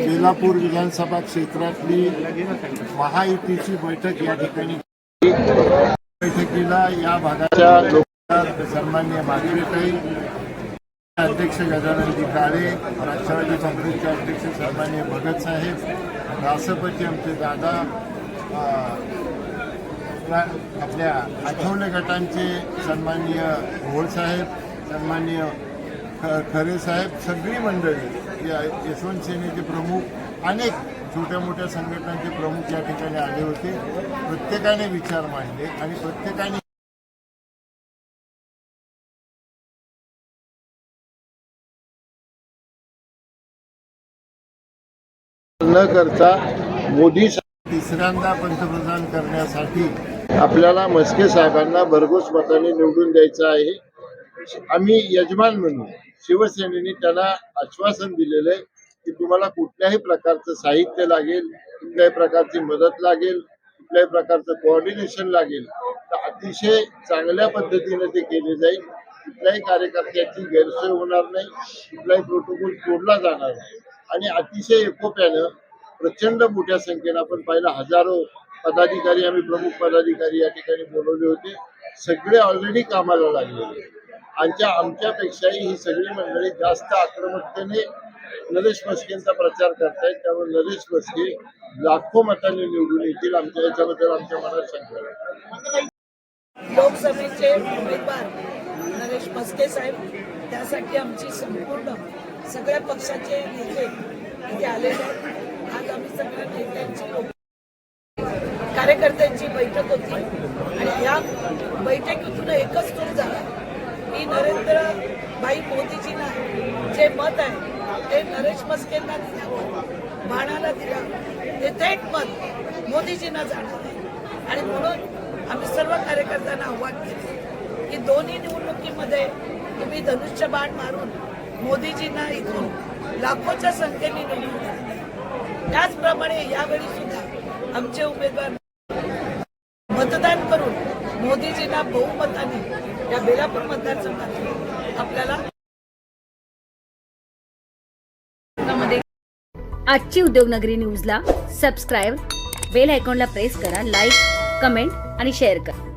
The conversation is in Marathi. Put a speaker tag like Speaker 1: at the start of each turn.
Speaker 1: बेलापूर विधानसभा क्षेत्रातली महायुतीची बैठक या ठिकाणी बैठकीला या भागाच्या लोकांना सन्मान्य माधुरीताई अध्यक्ष गजाननजी काळे राष्ट्रवादी काँग्रेसचे अध्यक्ष सन्मान्य भगत साहेब राष्ट्रपती आमचे दादा आपल्या आठवले गटांचे सन्माननीय भोळ साहेब सन्माननीय ख- खरे साहेब सगळी मंडळी या यशवंत सेनेचे प्रमुख अनेक छोट्या मोठ्या संघटनांचे प्रमुख या ठिकाणी आले होते. प्रत्येकाने विचार मांडले आणि प्रत्येकाने न करता मोदी साहेब तिसऱ्यांदा पंतप्रधान करण्यासाठी आपल्याला मस्के साहेबांना भरघोस मताने निवडून द्यायचं आहे. आम्ही यजमान म्हणून शिवसेनेने त्याला आश्वासन दिलेलं आहे की तुम्हाला कुठल्याही प्रकारचं साहित्य लागेल कुठल्याही प्रकारची मदत लागेल कुठल्याही प्रकारचं कोऑर्डिनेशन लागेल तर अतिशय चांगल्या पद्धतीने ते केले जाईल. कुठल्याही कार्यकर्त्याची गैरसोय होणार नाही कुठलाही प्रोटोकॉल तोडला जाणार नाही. आणि अतिशय एकोप्यानं प्रचंड मोठ्या संख्येनं आपण पाहिलं हजारो पदाधिकारी आम्ही प्रमुख पदाधिकारी या ठिकाणी बोलवले होते. सगळे ऑलरेडी कामाला लागलेले आमच्या आमच्यापेक्षाही ही सगळी मंडळी जास्त आक्रमकतेने नरेश मस्केंचा प्रचार करतायत. त्यामुळे नरेश मस्के लाखो मतांनी निवडून येतील आमच्या याच्याबद्दल आमच्या मनात शंका आहे.
Speaker 2: लोकसभेचे उमेदवार नरेश मस्के साहेब त्यासाठी आमची संपूर्ण सगळ्या पक्षाचे नेते इथे आलेले आहेत. आज आम्ही सगळ्या नेत्यांची कार्यकर्त्यांची बैठक होती आणि या बैठकीतून एकच सूर झाला. मी नरेंद्र भाई मोदीजींना जे मत आहे ते नरेश मस्केंना दिल्यावर भाणाला दिला. ते थेट मत मोदीजींना जाणार आहे. आणि म्हणून आम्ही सर्व कार्यकर्त्यांना आव्हान केले की दोन्ही निवडणुकीमध्ये तुम्ही धनुष्यबाण मारून मोदीजींना इथून लाखोच्या संख्येने निवडून त्याचप्रमाणे यावेळी सुद्धा आमचे उमेदवार मतदान करून मोदीजींना बहुमताने या बेलापूर मतदारसंघातून आपल्याला
Speaker 3: आजची उद्योगनगरी न्यूजला सबस्क्राईब बेल आयकॉनला प्रेस करा लाईक कमेंट आणि शेअर करा.